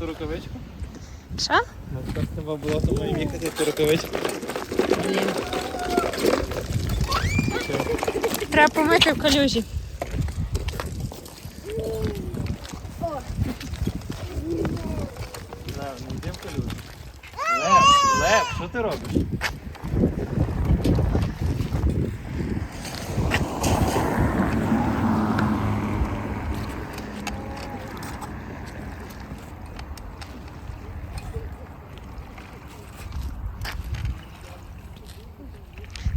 ту рукавичку? Що? Ну, тепер треба було то мої мікати ту рукавичку. Блін. Треба помити в калюжі. Лев, не йди в калюжі. Лев, Лев, що ти робиш?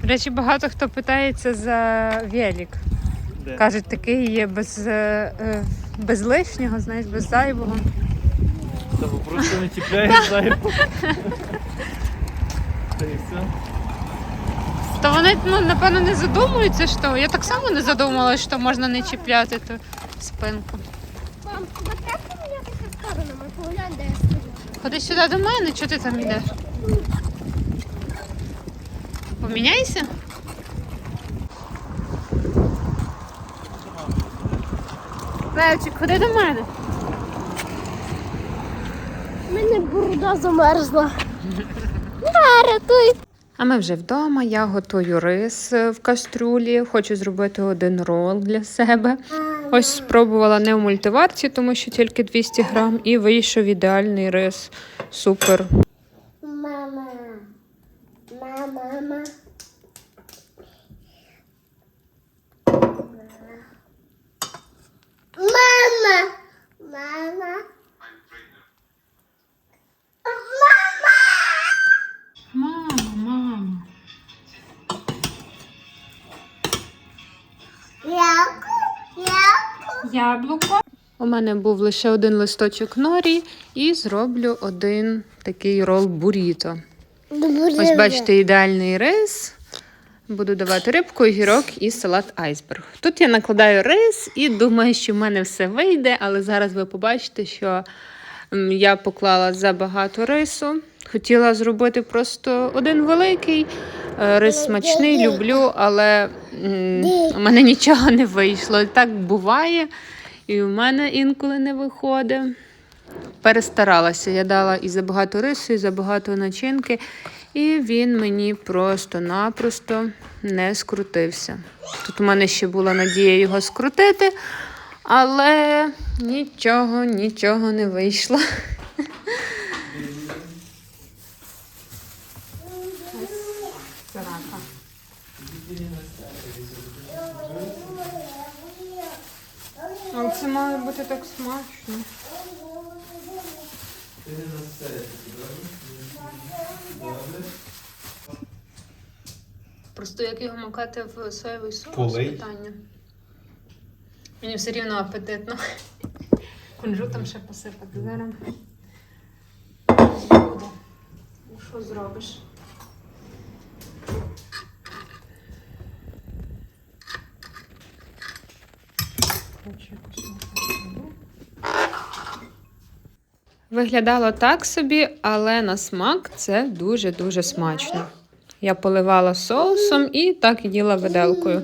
До речі, багато хто питається за велик. Де? Кажуть, такий є без, е, е, без лишнього, знаєш, без зайвого. Та бо просто не чіпляєш зайву. Та і все. То вони, ну, напевно, не задумуються, що. Я так само не задумувалася, що можна не чіпляти ту спинку. Мам, треба помінятися сторонами, поглянь, де я стою. Ходи сюди до мене, чого ти там йдеш? Поміняйся? Левчик, ходи до мене. У мене борода замерзла. На, рятуй. А ми вже вдома. Я готую рис в каструлі. Хочу зробити один рол для себе. Ось спробувала не в мультиварці, тому що тільки 200 грам, і вийшов ідеальний рис. Супер. Мама. Мама, мама. Мама. Мама. Мама? Яку? Яблуко. У мене був лише один листочок норі, і зроблю один такий рол буріто. Ось бачите, ідеальний рис. Буду давати рибку, огірок і салат айсберг. Тут я накладаю рис і думаю, що в мене все вийде, але зараз ви побачите, що я поклала забагато рису. Хотіла зробити просто один великий. Е, Рис смачний, люблю, але у мене нічого не вийшло. Так буває, і в мене інколи не виходить. Перестаралася. Я дала і забагато рису, і забагато начинки, і він мені просто-напросто не скрутився. Тут у мене ще була надія його скрутити, але нічого, нічого не вийшло. Це має бути так смачно. Просто як його макати в соєвий соус Полей. питання. Мені все рівно апетитно. Кунжутом ще посипати зараз. Буде. Ну, Що зробиш? Коротше, якось отак зроблю. Виглядало так собі, але на смак це дуже-дуже смачно. Я поливала соусом і так їла виделкою.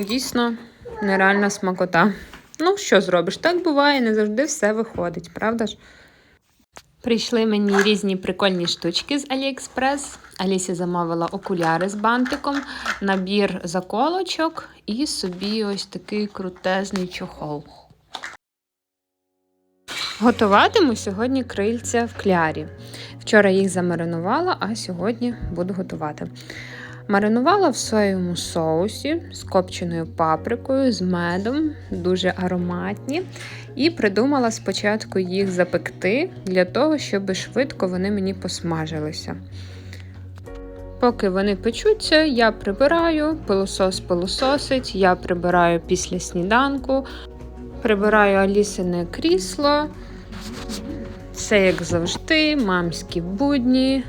Дійсно, нереальна смакота. Ну, що зробиш? Так буває, не завжди все виходить, правда ж? Прийшли мені різні прикольні штучки з Аліекспрес. Алісі замовила окуляри з бантиком, набір заколочок і собі ось такий крутезний чохол. Готуватиму сьогодні крильця в клярі. Вчора їх замаринувала, а сьогодні буду готувати. Маринувала в соєвому соусі з копченою паприкою, з медом, дуже ароматні. І придумала спочатку їх запекти для того, щоб швидко вони мені посмажилися. Поки вони печуться, я прибираю, пилосос пилососить, я прибираю після сніданку, прибираю Алісине крісло. Все як завжди, мамські будні.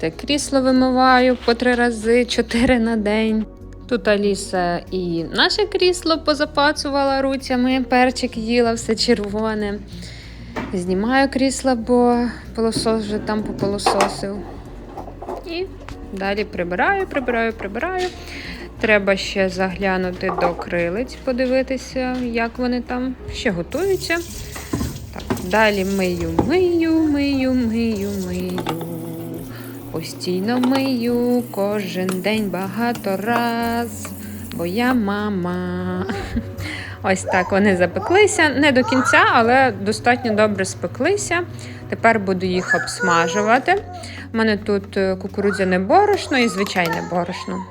Те крісло вимиваю по три рази, чотири на день. Тут Аліса і наше крісло позапацувала руцями, перчик їла, все червоне. Знімаю крісло, бо пилосос вже там попилососив. І далі прибираю, прибираю, прибираю. Треба ще заглянути до крилиць, подивитися, як вони там ще готуються. Далі мию, мию, мию, мию, мию. Постійно мию кожен день багато раз, бо я мама. Ось так вони запеклися. Не до кінця, але достатньо добре спеклися. Тепер буду їх обсмажувати. У мене тут е, кукурудзяне борошно і звичайне борошно.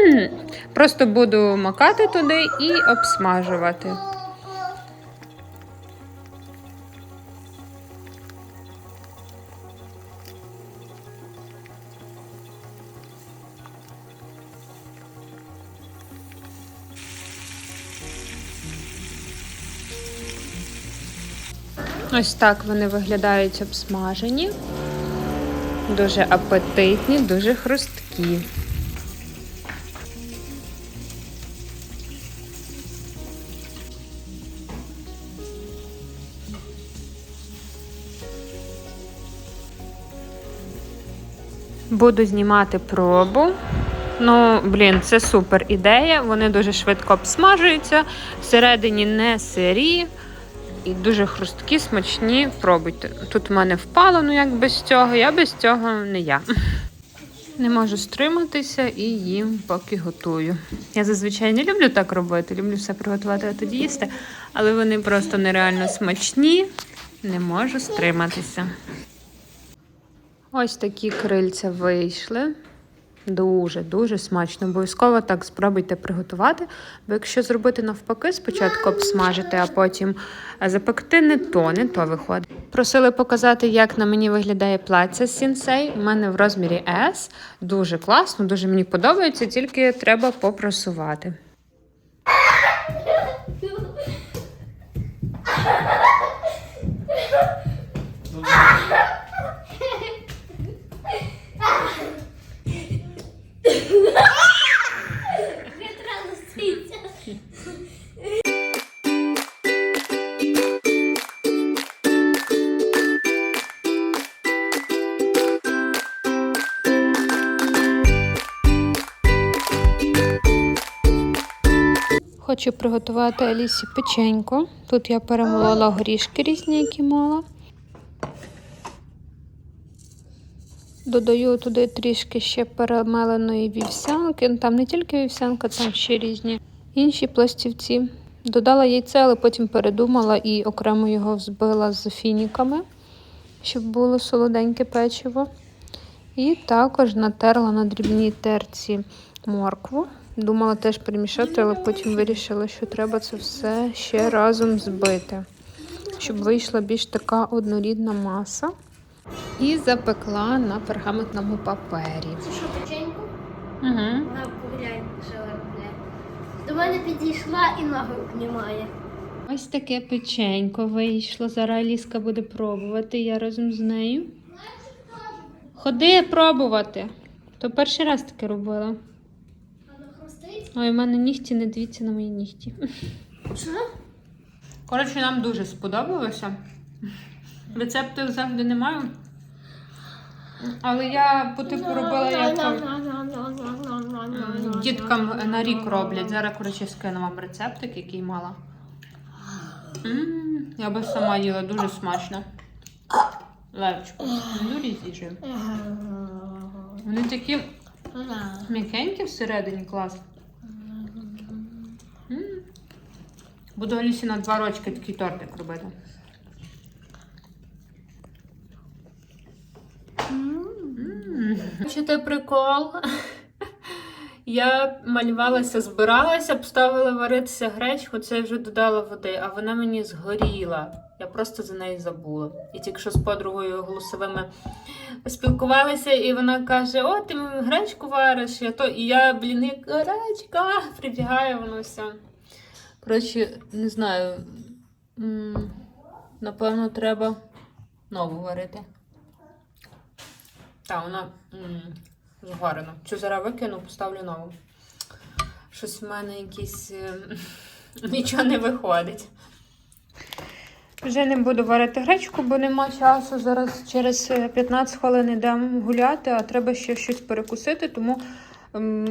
Просто буду макати туди і обсмажувати. Ось так вони виглядають обсмажені. Дуже апетитні, дуже хрусткі. Буду знімати пробу. Ну, блін, це супер ідея. Вони дуже швидко обсмажуються, всередині не сирі і дуже хрусткі, смачні. Пробуйте. Тут в мене впало, ну як без цього. Я без цього не я. Не можу стриматися і їм поки готую. Я зазвичай не люблю так робити, люблю все приготувати, а тоді їсти. Але вони просто нереально смачні, не можу стриматися. Ось такі крильця вийшли. Дуже, дуже смачно. Обов'язково так спробуйте приготувати. Бо якщо зробити навпаки, спочатку обсмажити, а потім запекти, не то, не то виходить. Просили показати, як на мені виглядає плаття з сінсей. У мене в розмірі S. Дуже класно, дуже мені подобається, тільки треба попрасувати. Хочу приготувати Алісі печеньку. Тут я перемолола горішки різні, які мала. Додаю туди трішки ще перемеленої вівсянки. Ну, Там не тільки вівсянка, там ще різні інші пластівці. Додала яйце, але потім передумала і окремо його взбила з фініками, щоб було солоденьке печиво. І також натерла на дрібній терці моркву. Думала теж перемішати, але потім вирішила, що треба це все ще разом збити, щоб вийшла більш така однорідна маса. І запекла на пергаментному папері. Це що, печеньку? Угу. Вона поглянь, що робляє. До мене підійшла і ногу обнімає. Ось таке печенько вийшло. Зараз Аліска буде пробувати, я разом з нею. Ходи пробувати. То перший раз таке робила. Ой, у мене нігті, не дивіться на мої нігті. Що? Коротше, нам дуже сподобалося. Рецептів завжди не маю. Але я по типу робила як діткам на рік роблять. Зараз, коротше, скину вам рецептик, який мала. М, Я би сама їла дуже смачно. Левчику, ну різіжи. Вони такі м'якенькі всередині клас. Буду Алісі на два рочки такий тортик робити. Бачите прикол? Я малювалася, збиралася, поставила варитися гречку, це я вже додала води, а вона мені згоріла. Я просто за неї забула. І тільки що з подругою голосовими спілкувалися, і вона каже: О, ти гречку вариш, я то. І я, блін, як гречка, прибігає воно все. Коротше, не знаю. Напевно, треба нову варити. Та, вона м, згорена. Цю зараз викину, поставлю нову. Щось в мене якісь е, нічого не виходить. Вже не буду варити гречку, бо нема часу. Зараз через е, 15 хвилин йдемо гуляти, а треба ще щось перекусити, тому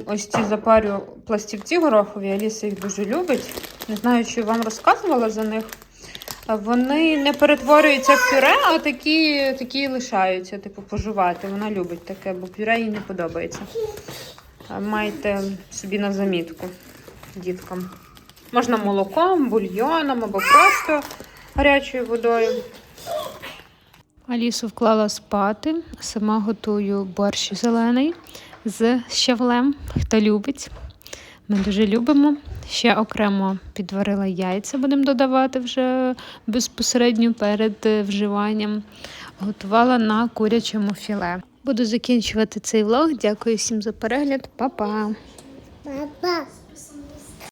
ось ці запарю пластівці горохові. Аліса їх дуже любить. Не знаю, чи вам розказувала за них. Вони не перетворюються в пюре, а такі, такі лишаються, типу, пожувати. Вона любить таке, бо пюре їй не подобається. Майте собі на замітку діткам. Можна молоком, бульйоном або просто гарячою водою. Алісу вклала спати. Сама готую борщ зелений з щавлем. Хто любить. Ми дуже любимо. Ще окремо підварила яйця, будемо додавати вже безпосередньо перед е, вживанням. Готувала на курячому філе. Буду закінчувати цей влог. Дякую всім за перегляд. Па-па! Папа.